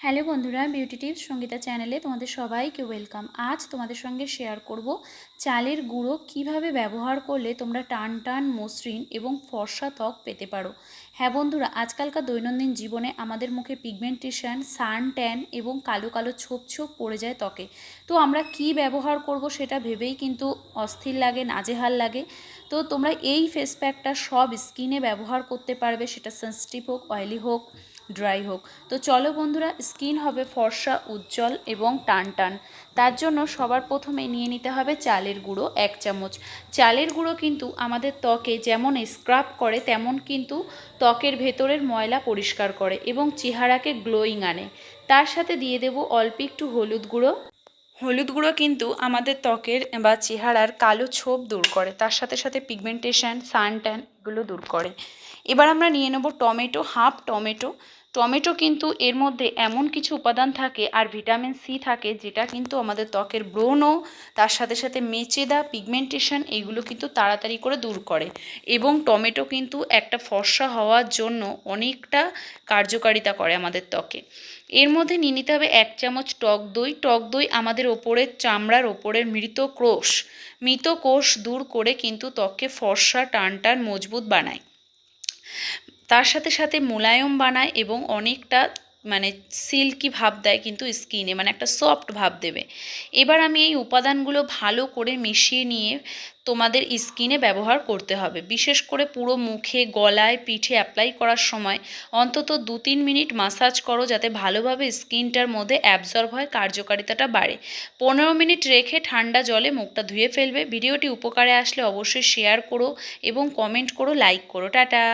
Hello বন্ধুরা beauty tips Sangeeta চ্যানেলে তোমাদের সবাইকে ওয়েলকাম আজ তোমাদের সঙ্গে শেয়ার করব চালের গুঁড়ো কীভাবে ব্যবহার করলে তোমরা টান টান, মসৃণ এবং ফর্সা ত্বক পেতে পারো। হ্যাঁ বন্ধুরা, আজকালকার দৈনন্দিন জীবনে আমাদের মুখে পিগমেন্টেশন সান ট্যান এবং কালো কালো ছোপ ছোপ পড়ে যায় ত্বকে। তো আমরা কি ব্যবহার করব সেটা ভেবেই কিন্তু অস্থির লাগে, নাজেহাল লাগে। তো তোমরা এই ফেস প্যাকটা সব স্কিনে ব্যবহার করতে পারবে, সেটা সেন্সিটিভ হোক অয়েলি হোক। ড্রাই হোক। তো চলো বন্ধুরা স্কিন হবে ফর্সা, উজ্জ্বল এবং টান টান তার জন্য সবার প্রথমে নিয়ে নিতে হবে চালের গুঁড়ো এক চামচ। চালের গুঁড়ো কিন্তু আমাদের ত্বকে যেমন স্ক্রাব করে, তেমন কিন্তু ত্বকের ভেতরের ময়লা পরিষ্কার করে এবং চেহারাকে গ্লোয়িং আনে। তার সাথে দিয়ে দেব অল্প একটু হলুদ গুঁড়ো। হলুদ গুঁড়ো কিন্তু আমাদের ত্বকের বা চেহারার কালো ছোপ দূর করে, তার সাথে সাথে পিগমেন্টেশন সান ট্যান এগুলো দূর করে। এবার আমরা নিয়ে নেব টমেটো, হাফ টমেটো। টমেটো কিন্তু এর মধ্যে এমন কিছু উপাদান থাকে আর ভিটামিন সি থাকে যেটা কিন্তু আমাদের ত্বকের ব্রণ তার সাথে সাথে মেচেদা, পিগমেন্টেশন এইগুলো কিন্তু তাড়াতাড়ি করে দূর করে। এবং টমেটো কিন্তু একটা ফর্সা হওয়ার জন্য অনেকটা কার্যকারিতা করে আমাদের ত্বকে। এর মধ্যে নিয়ে নিতে হবে এক চামচ টক দই। টক দই আমাদের ওপরের চামড়ার ওপরের মৃত কোষ। মৃত কোষ দূর করে কিন্তু ত্বককে ফর্সা টান টান মজবুত বানায়। তার সাথে সাথে মোলায়ম বানায় এবং অনেকটা মানে সিল্কি ভাব দেয় কিন্তু স্কিনে মানে একটা সফট ভাব দেবে। এবার আমি এই উপাদানগুলো ভালো করে মিশিয়ে নিয়ে তোমাদের স্কিনে ব্যবহার করতে হবে। বিশেষ করে পুরো মুখে, গলায়, পিঠে অ্যাপ্লাই করার সময় অন্তত দু তিন মিনিট মাসাজ করো যাতে ভালোভাবে স্কিনটার মধ্যে অ্যাবজর্ব হয়, কার্যকারিতাটা বাড়ে। পনেরো মিনিট রেখে ঠান্ডা জলে মুখটা ধুয়ে ফেলবে। ভিডিওটি উপকারে আসলে অবশ্যই শেয়ার করো এবং কমেন্ট করো লাইক করো। টাটা!